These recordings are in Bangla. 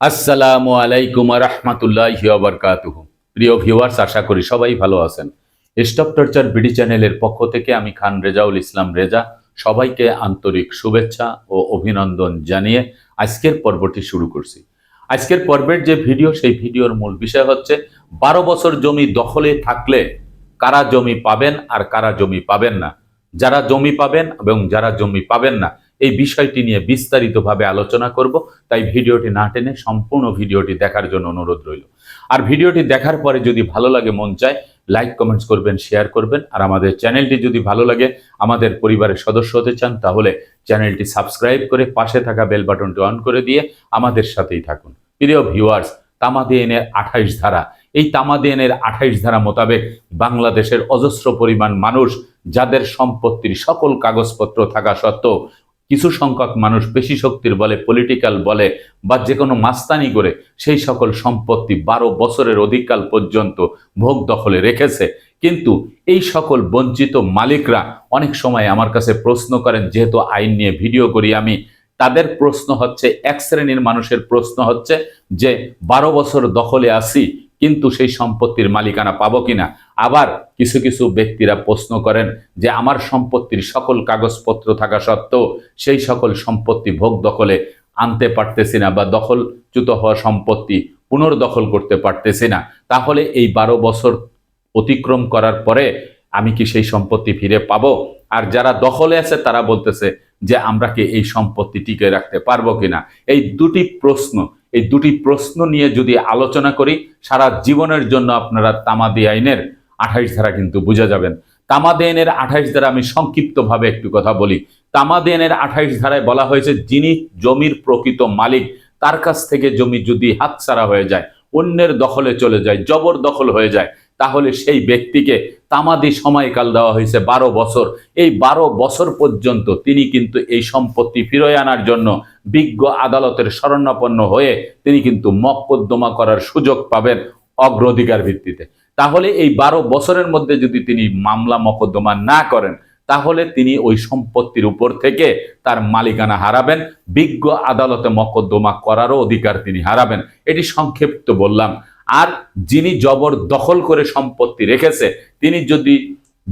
আসসালামু আলাইকুম রহমতুল্লাহ বরকাতুহ। প্রিয় ভিউয়ার্স আশা করি সবাই ভালো আছেন। স্টপ টর্চার বিডি চ্যানেলের পক্ষ থেকে আমি খান রেজাউল ইসলাম রেজা, সবাইকে আন্তরিক শুভেচ্ছা ও অভিনন্দন জানিয়ে আজকের পর্বটি শুরু করছি। আজকের পর্বের যে ভিডিও, সেই ভিডিওর মূল বিষয় হচ্ছে, বারো বছর জমি দখলে থাকলে কারা জমি পাবেন আর কারা জমি পাবেন না। যারা জমি পাবেন এবং যারা জমি পাবেন না এই বিষয়টি নিয়ে বিস্তারিতভাবে আলোচনা করব। তাই ভিডিওটি না টেনে সম্পূর্ণ ভিডিওটি দেখার জন্য অনুরোধ রইল। আর ভিডিওটি দেখার পরে যদি ভালো লাগে, মন চায়, লাইক, কমেন্টস করবেন, শেয়ার করবেন। আর আমাদের চ্যানেলটি যদি ভালো লাগে, আমাদের পরিবারের সদস্য হতে চান, তাহলে চ্যানেলটি সাবস্ক্রাইব করে পাশে থাকা বেল বাটনটি অন করে দিয়ে আমাদের সাথেই থাকুন। প্রিয় ভিউয়ার্স, তামাদিয়েনের আঠাইশ ধারা। এই তামাদিয়েনের আঠাইশ ধারা মোতাবেক বাংলাদেশের অজস্র পরিমাণ মানুষ, যাদের সম্পত্তির সকল কাগজপত্র থাকা সত্ত্বেও কিছু সংখ্যক মানুষ পেশি শক্তির বলে পলিটিক্যাল বলে বা যে কোনো মাস্তানি করে সেই সকল সম্পত্তি বারো বছরের অধিককাল পর্যন্ত ভোগ দখলে রেখেছে। কিন্তু এই সকল বঞ্চিত মালিকরা অনেক সময় আমার কাছে প্রশ্ন করেন, যেহেতু আইন নিয়ে ভিডিও করি আমি, তাদের প্রশ্ন হচ্ছে, এক শ্রেণির মানুষের প্রশ্ন হচ্ছে যে, বারো বছর দখলে আসি কিন্তু সেই সম্পত্তির মালিকানা পাবো কিনা? আবার কিছু কিছু ব্যক্তিরা প্রশ্ন করেন যে আমার সম্পত্তির সকল কাগজপত্র থাকা সত্ত্বেও সেই সকল সম্পত্তি ভোগ দখলে আনতে পারতেছি না বা দখলচ্যুত হওয়া সম্পত্তি পুনর্দখল করতে পারতেছি না। তাহলে এই বারো বছর অতিক্রম করার পরে আমি কি সেই সম্পত্তি ফিরে পাবো? আর যারা দখলে আছে তারা বলতেছে যে আমরা কি এই সম্পত্তি টিকে রাখতে পারব কিনা? এই দুটি প্রশ্ন এই দুটি প্রশ্ন নিয়ে যদি আলোচনা করি, সারা জীবনের জন্য আপনারা তামাদি আইনের আঠাইশ ধারা কিন্তু বুঝে যাবেন। তামাদি আইনের আঠাইশ ধারা আমি সংক্ষিপ্তভাবে একটু কথা বলি। তামাদি আইনের আঠাইশ ধারায় বলা হয়েছে, যিনি জমির প্রকৃত মালিক, তার কাছ থেকে জমি যদি হাতছাড়া হয়ে যায়, অন্যের দখলে চলে যায় জবর দখল হয়ে যায় তাহলে সেই ব্যক্তিকে তামাদি সময়কাল দেওয়া হয়েছে বারো বছর। এই বারো বছর পর্যন্ত তিনি কিন্তু এই সম্পত্তি ফিরে আনার জন্য বিজ্ঞ আদালতের শরণাপন্ন হয়ে তিনি কিন্তু মকদ্দমা করার সুযোগ পাবেন অগ্রাধিকার ভিত্তিতে। তাহলে এই বারো বছরের মধ্যে যদি তিনি মামলা মকদ্দমা না করেন, তাহলে তিনি ওই সম্পত্তির উপর থেকে তার মালিকানা হারাবেন, বিজ্ঞ আদালতে মকদ্দমা করারও অধিকার তিনি হারাবেন। এটি সংক্ষিপ্ত বললাম। আর যিনি জবর দখল করে সম্পত্তি রেখেছে, তিনি যদি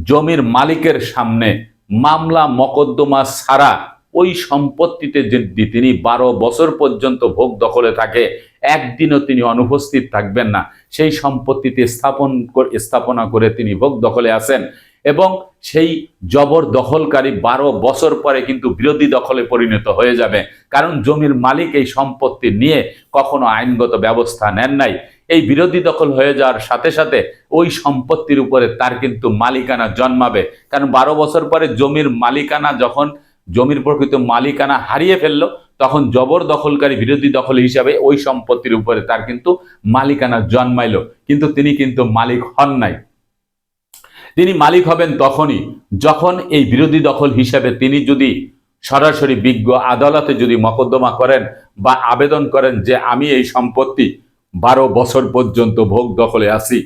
জমির মালিকের সামনে মামলা মকদ্দমা ছাড়া ওই সম্পত্তিতে যদি তিনি বারো বছর পর্যন্ত ভোগ দখলে থাকে, একদিনও তিনি অনুপস্থিত থাকবেন না। সেই সম্পত্তিতে স্থাপন স্থাপনা করে তিনি ভোগ দখলে আসেন এবং সেই জবর দখলকারী বারো বছর পরে কিন্তু বিরোধী দখলে পরিণত হয়ে যাবে। কারণ জমির মালিক এই সম্পত্তি নিয়ে কখনো আইনগত ব্যবস্থা নেন নাই। এই বিরোধী দখল হয়ে যাওয়ার সাথে সাথে ওই সম্পত্তির উপরে তার কিন্তু মালিকানা জন্মাবে। কারণ বারো বছর পরে জমির মালিকানা যখন জমির প্রকৃত মালিকানা হারিয়ে ফেলল, তখন জবর দখলকারী বিরোধী দখল হিসাবে ওই সম্পত্তির উপরে তার কিন্তু মালিকানা জন্মাইলো। কিন্তু তিনি কিন্তু মালিক হন নাই। তিনি মালিক হবেন তখনই, যখন এই বিরোধী দখল হিসাবে তিনি যদি সরাসরি বিজ্ঞ আদালতে যদি মকদ্দমা করেন বা আবেদন করেন যে আমি এই সম্পত্তি বারো বছর পর্যন্ত ভোগ দখলে আসি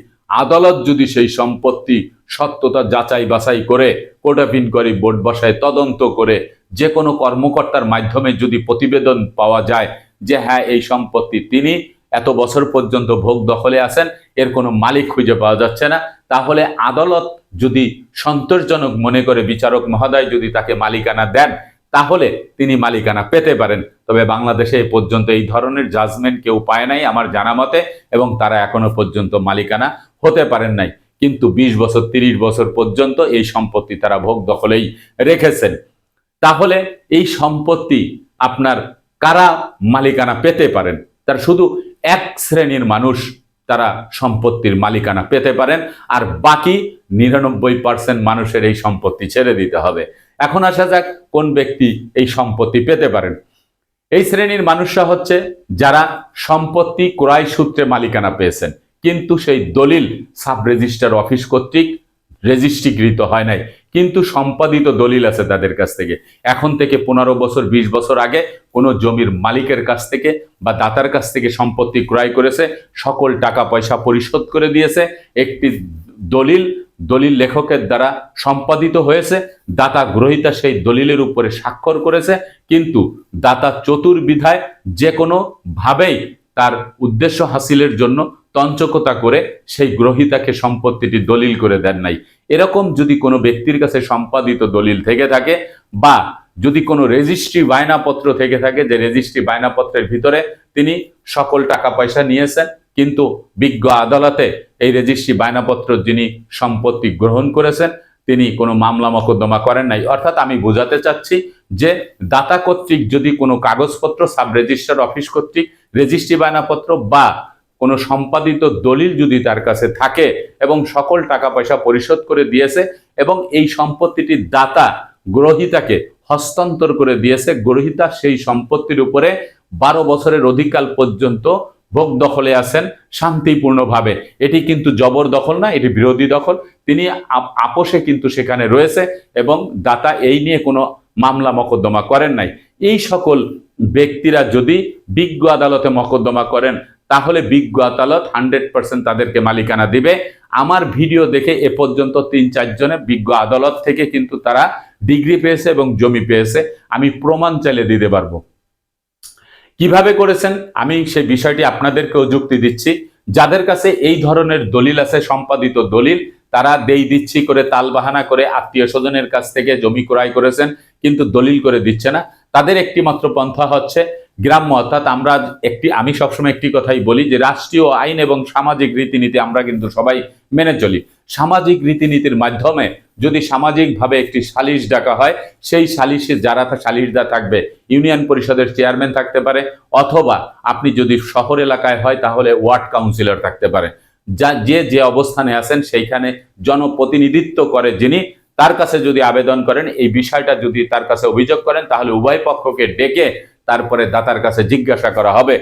আদালত যদি সেই সম্পত্তি সত্যতা যাচাই বাছাই করে কোটাপিন করে বোর্ড বসায় তদন্ত করে যে কোনো কর্মকর্তার মাধ্যমে যদি প্রতিবেদন পাওয়া যায় যে হ্যাঁ এই সম্পত্তি তিনি এত বছর পর্যন্ত ভোগ দখলে আছেন, এর কোনো মালিক খুঁজে পাওয়া যাচ্ছে না, তাহলে আদালত যদি সন্তোষজনক মনে করে বিচারক মহোদয় যদি তাকে মালিকানা দেন, তাহলে তিনি মালিকানা পেতে পারেন। তবে বাংলাদেশে এ পর্যন্ত এই ধরনের জাজমেন্ট কেউ পায় নাই আমার জানা মতে, এবং তারা এখনও পর্যন্ত মালিকানা হতে পারেন নাই। কিন্তু ২০ বছর ৩০ বছর পর্যন্ত এই সম্পত্তি তারা ভোগ দখলেই রেখেছেন। তাহলে এই সম্পত্তি আপনার কারা মালিকানা পেতে পারেন? তার শুধু এক শ্রেণির মানুষ তারা সম্পত্তির মালিকানা পেতে পারেন, আর বাকি নিরানব্বই পার্সেন্ট মানুষের এই সম্পত্তি ছেড়ে দিতে হবে। এখন আসা যাক কোন ব্যক্তি এই সম্পত্তি পেতে পারেন। এই শ্রেণির মানুষরা হচ্ছে যারা সম্পত্তি ক্রয় সূত্রে মালিকানা পেয়েছেন, কিন্তু সেই দলিল সাব রেজিস্টার অফিস কর্তৃক রেজিস্ট্রিকৃত হয় নাই। কিন্তু সম্পাদিত দলিল আছে তাদের কাছ থেকে। এখন থেকে পনেরো বছর ২০ বছর আগে কোনো জমির মালিকের কাছ থেকে বা দাতার কাছ থেকে সম্পত্তি ক্রয় করেছে, সকল টাকা পয়সা পরিশোধ করে দিয়েছে, একটি দলিল দলিল লেখকের দ্বারা সম্পাদিত হয়েছে, দাতা গ্রহিতা সেই দলিলের উপরে স্বাক্ষর করেছে, কিন্তু দাতা চতুর্বিধায় যে কোনো ভাবেই তার উদ্দেশ্য হাসিলের জন্য তঞ্চকতা করে সেই গ্রহিতাকে সম্পত্তিটি দলিল করে দেন নাই। এরকম যদি কোনো ব্যক্তির কাছে সম্পাদিত দলিল থেকে থাকে বা যদি কোনো রেজিস্ট্রি বায়নাপত্র থেকে থাকে, যে রেজিস্ট্রি বায়নাপত্রের ভিতরে তিনি সকল টাকা পয়সা নিয়েছেন, কিন্তু বিজ্ঞ আদালতে এই রেজিস্ট্রি বায়নাপত্র যিনি সম্পত্তি গ্রহণ করেছেন, তিনি কোনো মামলা মকদ্দমা করেন নাই। অর্থাৎ আমি বোঝাতে চাচ্ছি যে দাতা কর্তৃক যদি কোনো কাগজপত্র সাব রেজিস্ট্রার অফিস কর্তৃক রেজিস্ট্রি বায়নাপত্র বা কোনো সম্পাদিত দলিল যদি তার কাছে থাকে এবং সকল টাকা পয়সা পরিশোধ করে দিয়েছে এবং এই সম্পত্তিটির দাতা গ্রহিতাকে হস্তান্তর করে দিয়েছে, গ্রহিতা সেই সম্পত্তির উপরে বারো বছরের অধিকাল পর্যন্ত ভোগ দখলে আছেন শান্তিপূর্ণভাবে। এটি কিন্তু জবরদখল না, এটি বিরোধী দখল। তিনি আপোষে কিন্তু সেখানে রয়েছে এবং দাতা এই নিয়ে কোনো মামলা মকদ্দমা করেন নাই। এই সকল ব্যক্তিরা যদি বিজ্ঞ আদালতে মকদ্দমা করেন তাহলে বিজ্ঞ আদালত হান্ড্রেড পার্সেন্ট তাদেরকে মালিকানা দিবে। আমার ভিডিও দেখে এ পর্যন্ত তিন চারজনে বিজ্ঞ আদালত থেকে কিন্তু তারা ডিগ্রি পেয়েছে এবং জমি পেয়েছে। আমি প্রমাণ চাইলে দিতে পারব। কীভাবে করেছেন? আমি সেই বিষয়টি আপনাদেরকেও যুক্তি দিচ্ছি। যাদের কাছে এই ধরনের দলিল আছে, সম্পাদিত দলিল, তারা দেই দিচ্ছি করে তালবাহানা করে, আত্মীয় স্বজনের কাছ থেকে জমি ক্রয় করেছেন, কিন্তু দলিল করে দিচ্ছে না। তাদের একটি মাত্র পন্থা হচ্ছে গ্রাম্য, অর্থাৎ আমরা একটি, আমি সবসময় একটি কথাই বলি যে রাষ্ট্রীয় আইন এবং সামাজিক রীতিনীতি আমরা কিন্তু সবাই মেনে চলি। সামাজিক রীতিনীতির মাধ্যমে যদি সামাজিকভাবে একটি সালিশ ডাকা হয়, সেই সালিশে যারা সালিশদার থাকবে, ইউনিয়ন পরিষদের চেয়ারম্যান থাকতে পারে, অথবা আপনি যদি শহর এলাকায় হয়, তাহলে ওয়ার্ড কাউন্সিলর থাকতে পারে। যা, যে যে অবস্থানে আছেন, সেইখানে জনপ্রতিনিধিত্ব করে যিনি তার কাছে যদি আবেদন করেন, এই বিষয়টা যদি তার কাছে অভিযোগ করেন, তাহলে উভয় পক্ষকে ডেকে তারপরে দাতার কাছে জিজ্ঞাসা করা হবে।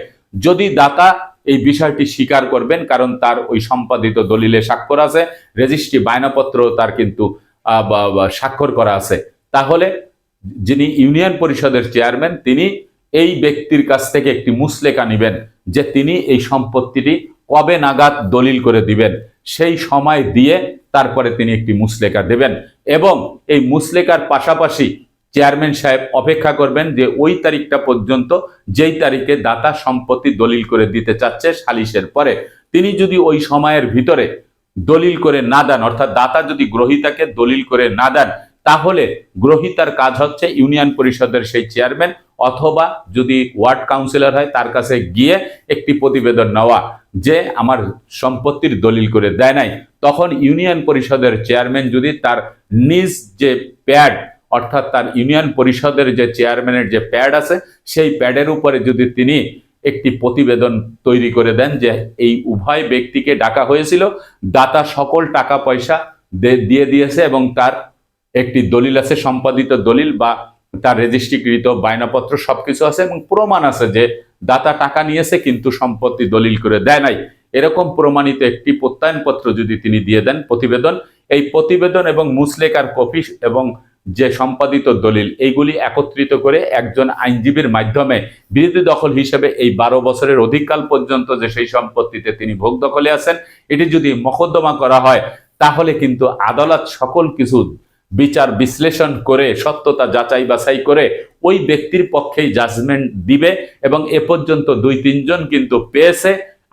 যদি দাতা এই বিষয়টি স্বীকার করবেন, কারণ তার ওই সম্পাদিত দলিলে স্বাক্ষর আছে, রেজিস্ট্রি বায়নাপত্র তার কিন্তু স্বাক্ষর করা আছে, তাহলে যিনি ইউনিয়ন পরিষদের চেয়ারম্যান, তিনি এই ব্যক্তির কাছ থেকে একটি মুসলেকা নেবেন যে তিনি এই সম্পত্তিটি কবে নাগাদ দলিল করে দিবেন। সেই সময় দিয়ে তারপরে তিনি একটি মুসলেকা দেবেন এবং এই মুসলেকার পাশাপাশি চেয়ারম্যান সাহেব অপেক্ষা করবেন যে ওই তারিখটা পর্যন্ত যেই তারিখে দাতা সম্পত্তি দলিল করে দিতে চাচ্ছে সালিশের পরে। তিনি যদি ওই সময়ের ভিতরে দলিল করে না দেন, অর্থাৎ দাতা যদি গ্রহিতাকে দলিল করে না দেন, তাহলে গ্রহিতার কাজ হচ্ছে ইউনিয়ন পরিষদের সেই চেয়ারম্যান অথবা যদি ওয়ার্ড কাউন্সিলর হয় তার কাছে গিয়ে একটি প্রতিবেদন নেওয়া। যে আমার সম্পত্তির দলিল করে দেয় নাই, তখন ইউনিয়ন পরিষদের চেয়ারম্যান যদি তার নিজ যে প্যাড, অর্থাৎ তার ইউনিয়ন পরিষদের যে চেয়ারম্যানের যে প্যাড আছে, সেই প্যাডের উপরে যদি তিনি একটি প্রতিবেদন তৈরি করে দেন যে এই উভয় ব্যক্তিকে ডাকা হয়েছিল, দাতা সকল টাকা পয়সা দিয়ে দিয়েছে এবং তার একটি দলিল আছে, সম্পাদিত দলিল বা তার রেজিস্ট্রিকৃত বায়নাপত্র সবকিছু আছে এবং প্রমাণ আছে যে দাতা টাকা নিয়েছে, কিন্তু সম্পত্তি দলিল করে দেয় নাই। এরকম প্রমাণিত একটি প্রত্যয়নপত্র যদি তিনি দিয়ে দেন, প্রতিবেদন, এই প্রতিবেদন এবং মুসলেকার কপি এবং যে সম্পাদিত দলিল, এইগুলি একত্রিত করে একজন আইনজীবীর মাধ্যমে বিরোধী দখল হিসেবে এই বারো বছরের অধিককাল পর্যন্ত যে সেই সম্পত্তিতে তিনি ভোগ দখলে আছেন, এটি যদি মকদ্দমা করা হয়, তাহলে কিন্তু আদালত সকল কিছু বিচার বিশ্লেষণ করে, সত্যতা যাচাই বাছাই করে ওই ব্যক্তির পক্ষেই জাজমেন্ট দিবে এবং এ পর্যন্ত দুই তিনজন কিন্তু পেয়েছে।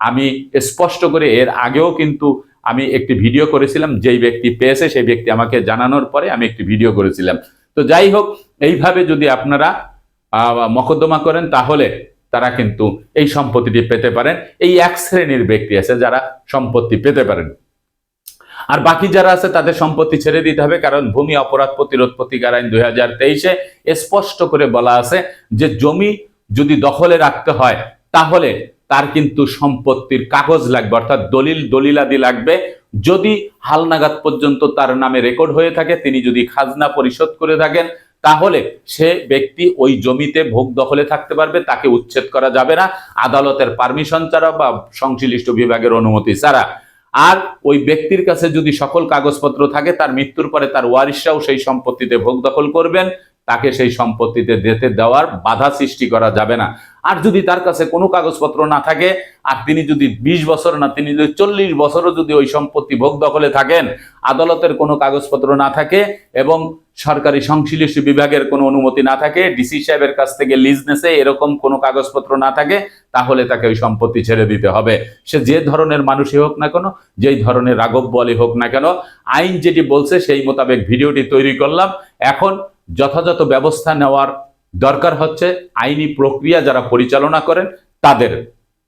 আমি স্পষ্ট করে এর আগেও কিন্তু আমি একটি ভিডিও করেছিলাম, যেই ব্যক্তি পেয়েছে সেই ব্যক্তি আমাকে জানানোর পরে আমি একটি ভিডিও করেছিলাম। তো যাই হোক, এইভাবে যদি আপনারা মকদ্দমা করেন, তাহলে তারা কিন্তু এই সম্পত্তিটি পেতে পারেন। এই এক শ্রেণির ব্যক্তি আছে যারা সম্পত্তি পেতে পারেন। আর বাকি যারা আছে, তাদের সম্পত্তি ছেড়ে দিতে হবে, কারণ ভূমি অপরাধ প্রতিরোধ প্রতিকার আইন দুই হাজার তেইশে স্পষ্ট করে বলা আছে যে জমি যদি দখলে রাখতে হয়, তাহলে তার কিন্তু সম্পত্তির কাগজ লাগবে, অর্থাৎ দলিল দলিলাদি লাগবে। যদি হালনাগাদ পর্যন্ত তার নামে রেকর্ড হয়ে থাকে, তিনি যদি খাজনা পরিশোধ করে থাকেন, তাহলে সে ব্যক্তি ওই জমিতে ভোগ দখলে থাকতে পারবে, তাকে উচ্ছেদ করা যাবে না। আদালতের পারমিশন ছাড়া বা সংশ্লিষ্ট বিভাগের অনুমতি ছাড়া। আর ওই ব্যক্তির কাছে যদি সকল কাগজপত্র থাকে, তার মৃত্যুর পরে তার ওয়ারিশরাও সেই সম্পত্তিতে ভোগ দখল করবেন। তাকে সেই সম্পত্তিতে যেতে দেওয়ার বাধা সৃষ্টি করা যাবে না। আর যদি তার কাছে কোনো কাগজপত্র না থাকে, আর তিনি যদি বিশ বছর না, তিনি যদি চল্লিশ বছরও যদি ওই সম্পত্তি ভোগ দখলে থাকেন, আদালতের কোনো কাগজপত্র না থাকে, এবং সরকারি সংশ্লিষ্ট বিভাগের কোনো অনুমতি না থাকে ডিসি সাহেবের কাছ থেকে লিজ নেছে এরকম কোনো কাগজপত্র না থাকে, তাহলে তাকে ওই সম্পত্তি ছেড়ে দিতে হবে। সে যে ধরনের মানুষই হোক না কেন, যেই ধরনের রাগব বলি হোক না কেন, আইন যেটি বলছে সেই মোতাবেক ভিডিওটি তৈরি করলাম। এখন যথাযথ ব্যবস্থা নেওয়ার দরকার হচ্ছে, আইনি প্রক্রিয়া যারা পরিচালনা করেন, তাদের